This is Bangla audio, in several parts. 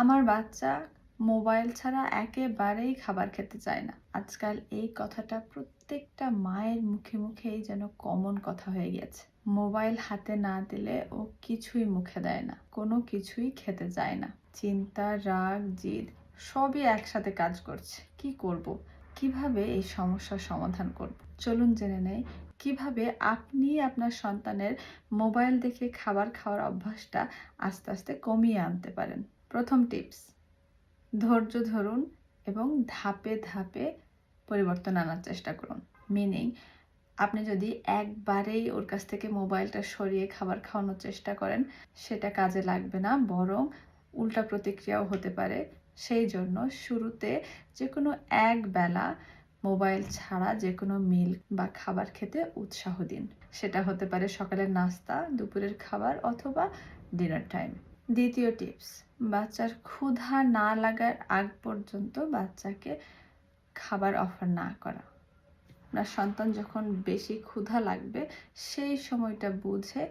আমার বাচ্চা মোবাইল ছাড়া একেবারেই খাবার খেতে চায় না। আজকাল এই কথাটা প্রত্যেকটা মায়ের মুখে মুখেই যেন কমন কথা হয়ে গেছে মোবাইল হাতে না দিলে ও কিছুই মুখে দেয় না, কোনো কিছুই খেতে চায় না। চিন্তা, রাগ, জিদ, সবই একসাথে কাজ করছে। কি করব? কীভাবে এই সমস্যার সমাধান করব? চলুন জেনে নেই, কীভাবে আপনি আপনার সন্তানের মোবাইল দেখে খাবার খাওয়ার অভ্যাসটা আস্তে আস্তে কমিয়ে আনতে পারেন। প্রথম টিপস, ধৈর্য ধরুন এবং ধাপে ধাপে পরিবর্তন আনার চেষ্টা করুন। মিনিং আপনি যদি একবারেই ওর কাছ থেকে মোবাইলটা সরিয়ে খাবার খাওয়ানোর চেষ্টা করেন, সেটা কাজে লাগবে না, বরং উল্টা প্রতিক্রিয়াও হতে পারে। সেই জন্য শুরুতে যে কোনো এক বেলা মোবাইল ছাড়া যে কোনো মিল বা খাবার খেতে উৎসাহ দিন। সেটা হতে পারে সকালের নাস্তা, দুপুরের খাবার অথবা ডিনার টাইম। দ্বিতীয় টিপস, বাচ্চার ক্ষুধা না লাগার আগ পর্যন্ত বাচ্চাকে খাবার অফার না করা। আপনার সন্তান যখন বেশি ক্ষুধা লাগবে, সেই সময়টা বুঝে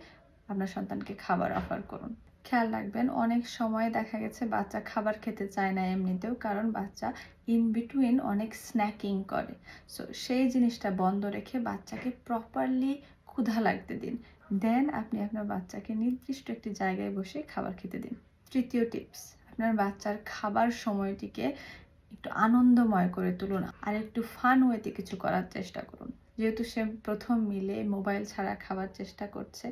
আপনার সন্তানকে খাবার অফার করুন। খেয়াল রাখবেন, অনেক সময় দেখা গেছে বাচ্চা খাবার খেতে চায় না এমনিতেও, কারণ বাচ্চা ইন বিটুইন অনেক স্ন্যাকিং করে। সো সেই জিনিসটা বন্ধ রেখে বাচ্চাকে প্রপারলি ক্ষুধা লাগতে দিন। দেন আপনি আপনার বাচ্চাকে নির্দিষ্ট একটি জায়গায় বসে খাবার খেতে দিন। তৃতীয় টিপস, আপনার বাচ্চার খাবার সময়টিকে একটু আনন্দময় করে তুলুন আর একটু ফান ওয়েতে কিছু করার চেষ্টা করুন। যেহেতু সে প্রথম মিলে মোবাইল ছাড়া খাবার চেষ্টা করছে,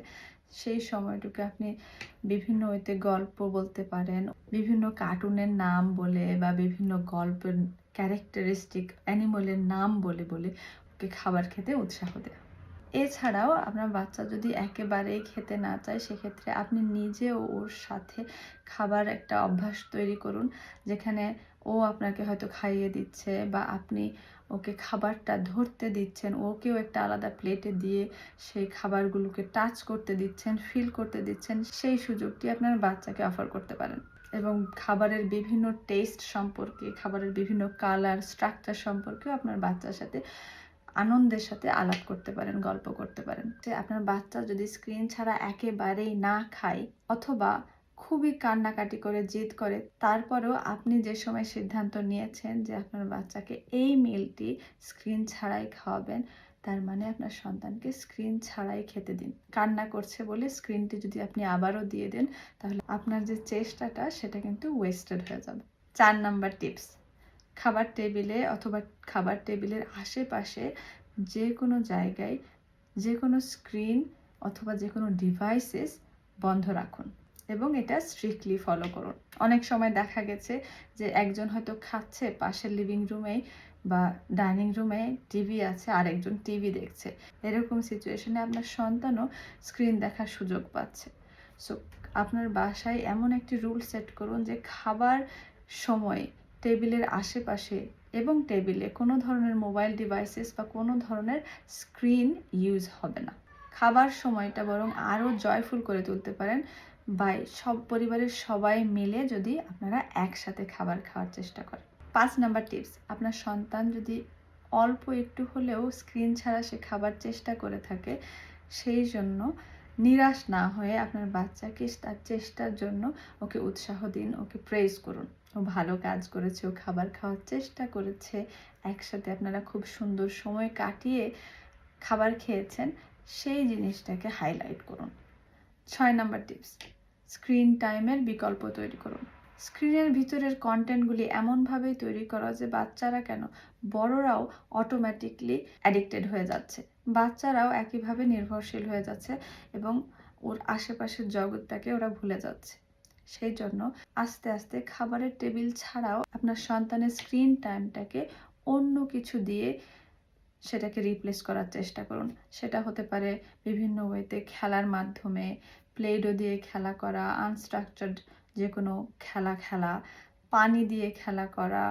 সেই সময়টুকু আপনি বিভিন্ন ওয়েতে গল্প বলতে পারেন, বিভিন্ন কার্টুনের নাম বলে বা বিভিন্ন গল্পের ক্যারেক্টারিস্টিক অ্যানিমালের নাম বলে বলে ওকে খাবার খেতে উৎসাহ দেয় এছাড়াও আপনার বাচ্চা যদি একেবারেই খেতে না চায়, সেক্ষেত্রে আপনি নিজেও ওর সাথে খাবার একটা অভ্যাস তৈরি করুন, যেখানে ও আপনাকে হয়তো খাইয়ে দিচ্ছে বা আপনি ওকে খাবারটা ধরতে দিচ্ছেন, ওকেও একটা আলাদা প্লেটে দিয়ে সেই খাবারগুলোকে টাচ করতে দিচ্ছেন ফিল করতে দিচ্ছেন, সেই সুযোগটি আপনার বাচ্চাকে অফার করতে পারেন। এবং খাবারের বিভিন্ন টেস্ট সম্পর্কে, খাবারের বিভিন্ন কালার স্ট্রাকচার সম্পর্কেও আপনার বাচ্চার সাথে আনন্দের সাথে আলাপ করতে পারেন, গল্প করতে পারেন। যে আপনার বাচ্চা যদি স্ক্রিন ছাড়া একেবারেই না খায় অথবা খুবই কান্নাকাটি করে, জিদ করে, তারপরেও আপনি যে সময় সিদ্ধান্ত নিয়েছেন যে আপনার বাচ্চাকে এই মিলটি স্ক্রিন ছাড়াই খাওয়াবেন, তার মানে আপনার সন্তানকে স্ক্রিন ছাড়াই খেতে দিন। কান্না করছে বলে স্ক্রিনটি যদি আপনি আবারও দিয়ে দেন, তাহলে আপনার যে চেষ্টাটা, সেটা কিন্তু ওয়েস্টেড হয়ে যাবে। চার নাম্বার টিপস খাবার টেবিলে অথবা খাবার টেবিলের আশেপাশে যে কোনো জায়গায় যে কোনো স্ক্রিন অথবা যে কোনো ডিভাইসেস বন্ধ রাখুন এবং এটা স্ট্রিক্টলি ফলো করুন। অনেক সময় দেখা গেছে যে একজন হয়তো খাচ্ছে, পাশের লিভিং রুমে বা ডাইনিং রুমে টিভি আছে, আরেকজন টিভি দেখছে। এরকম সিচুয়েশনে আপনার সন্তানও স্ক্রিন দেখার সুযোগ পাচ্ছে। সো আপনার বাসায় এমন একটি রুল সেট করুন যে খাবার সময় টেবিলের আশেপাশে এবং টেবিলে কোনো ধরনের মোবাইল ডিভাইসেস বা কোনো ধরনের স্ক্রিন ইউজ হবে না। খাবার সময়টা বরং আরও জয়ফুল করে তুলতে পারেন বাই সব পরিবারের সবাই মিলে যদি আপনারা একসাথে খাবার খাওয়ার চেষ্টা করেন। পাঁচ নাম্বার টিপস, আপনার সন্তান যদি অল্প একটু হলেও স্ক্রিন ছাড়া সে খাবার চেষ্টা করে থাকে, সেই জন্য নিরাশ না হয়ে আপনার বাচ্চাকে তার চেষ্টার জন্য ওকে উৎসাহ দিন, ওকে প্রেস করুন। ও ভালো কাজ করেছে, ও খাবার খাওয়ার চেষ্টা করেছে, একসাথে আপনারা খুব সুন্দর সময় কাটিয়ে খাবার খেয়েছেন, সেই জিনিসটাকে হাইলাইট করুন। ছয় নাম্বার টিপস স্ক্রিন টাইমের বিকল্প তৈরি করুন। স্ক্রিনের ভিতরের কন্টেন্টগুলি এমনভাবেই তৈরি করা যে বাচ্চারা কেন? বড়রাও অটোমেটিকলি অ্যাডিক্টেড হয়ে যাচ্ছে। বাচ্চারাও একইভাবে নির্ভরশীল হয়ে যাচ্ছে এবং ওর আশেপাশের জগৎটাকে ওরা ভুলে যাচ্ছে। সেই জন্য আস্তে আস্তে খাবারের টেবিল ছাড়াও আপনার সন্তানের স্ক্রিন টাইমটাকে অন্য কিছু দিয়ে সেটাকে রিপ্লেস করার চেষ্টা করুন। সেটা হতে পারে বিভিন্ন ওয়েতে খেলার মাধ্যমে প্লেডো দিয়ে খেলা করা আনস্ট্রাকচার্ড যে কোনো খেলা খেলা, পানি দিয়ে খেলা করা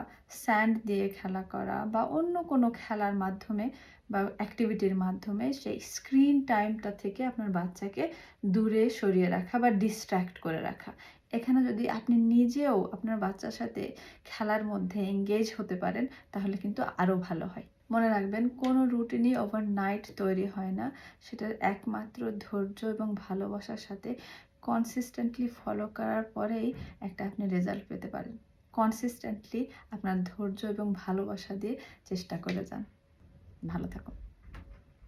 স্যান্ড দিয়ে খেলা করা বা অন্য কোনো খেলার মাধ্যমে বা অ্যাক্টিভিটির মাধ্যমে সেই স্ক্রিন টাইমটা থেকে আপনার বাচ্চাকে দূরে সরিয়ে রাখা বা ডিস্ট্র্যাক্ট করে রাখা। এখানে যদি আপনি নিজেও আপনার বাচ্চার সাথে খেলার মধ্যে এঙ্গেজ হতে পারেন, তাহলে কিন্তু আরও ভালো হয়। মনে রাখবেন, কোনো রুটিনই ওভারনাইট তৈরি হয় না। সেটা একমাত্র ধৈর্য এবং ভালোবাসার সাথে কনসিস্টেন্টলি ফলো করার পরেই একটা আপনি রেজাল্ট পেতে পারেন। কনসিস্টেন্টলি আপনার ধৈর্য এবং ভালোবাসা দিয়ে চেষ্টা করে যান। ভালো থাকুন।